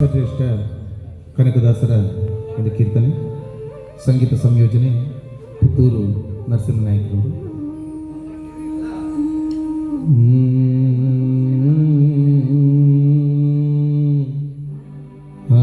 ಶ್ರೇಷ್ಠ ಕನಕದಾಸರ ಒಂದು ಕೀರ್ತನೆ ಸಂಗೀತ ಸಂಯೋಜನೆ ಪುತ್ತೂರು ನರಸಿಂಹನಾಯಕರವರು ಆ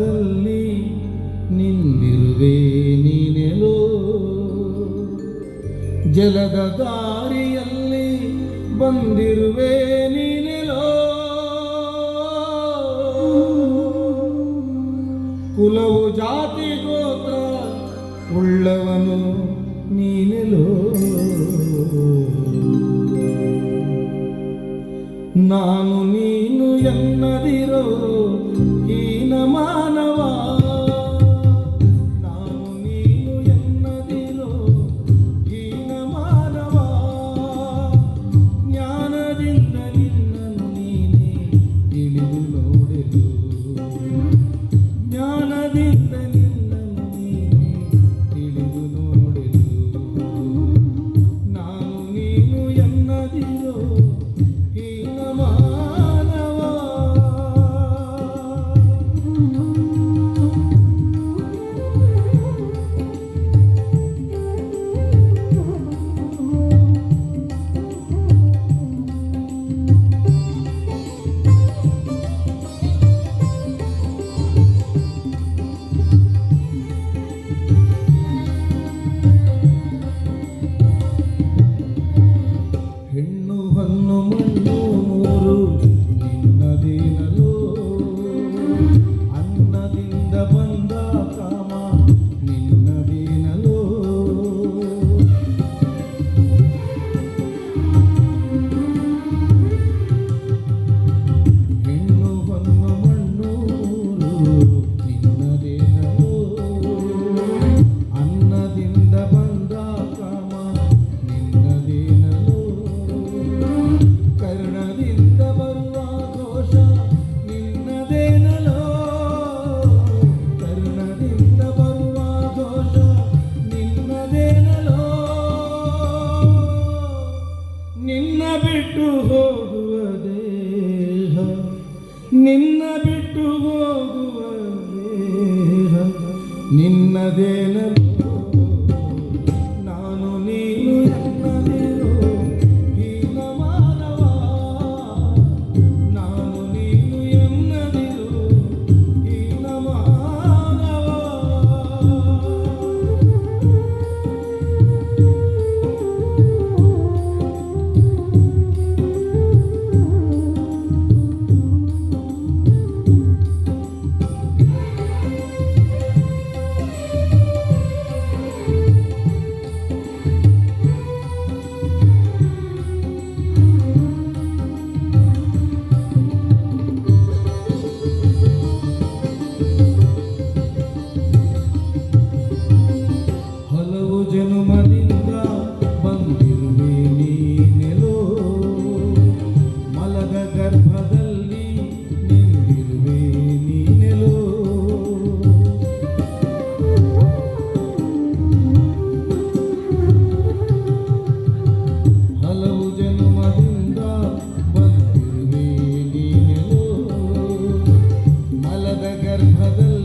ಪಾದದಲ್ಲಿ ನಿಂದಿರುವೆ ನೀನೆಲೋ? ಜಲದ ದಾರಿಯಲ್ಲಿ ಬಂದಿರುವೆ ನೀನೆಲೋ? ಕುಲವು ಜಾತಿ ಗೋತ್ರ ಉಳ್ಳವನು ನೀನೆಲೋ? ನಾನು ನೀನು ಎನ್ನದಿರೋ ನಿನ್ನದೇನ another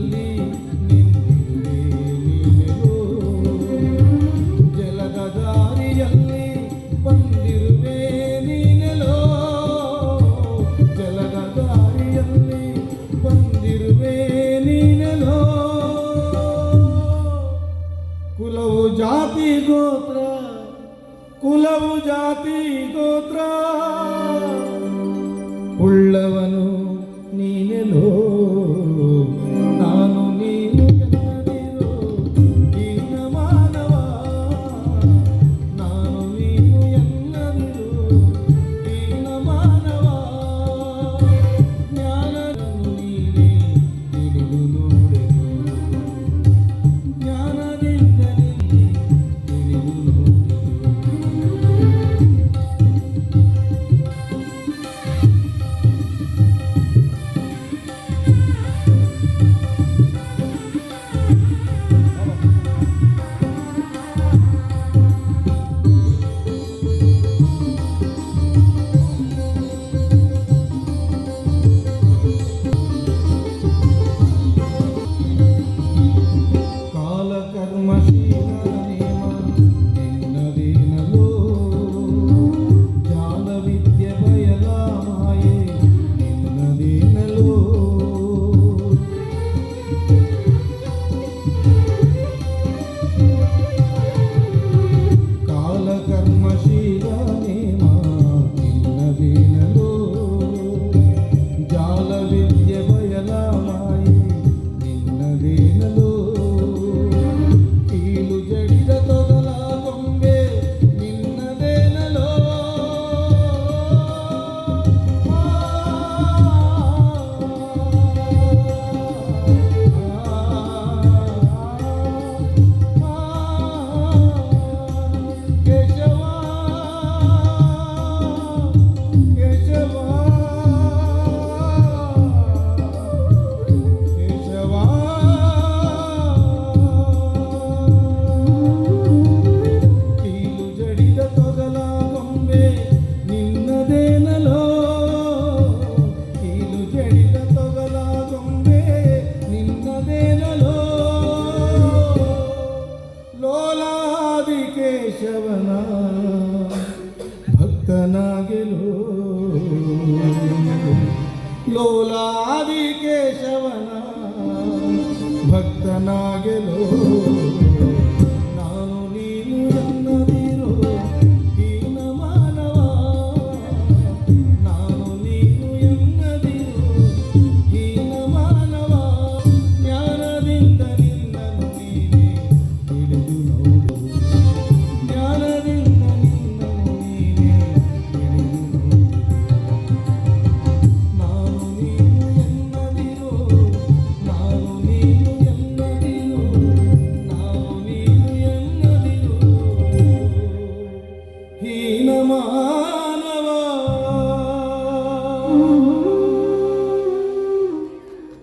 ಭಕ್ತನಾಗೆಲೋ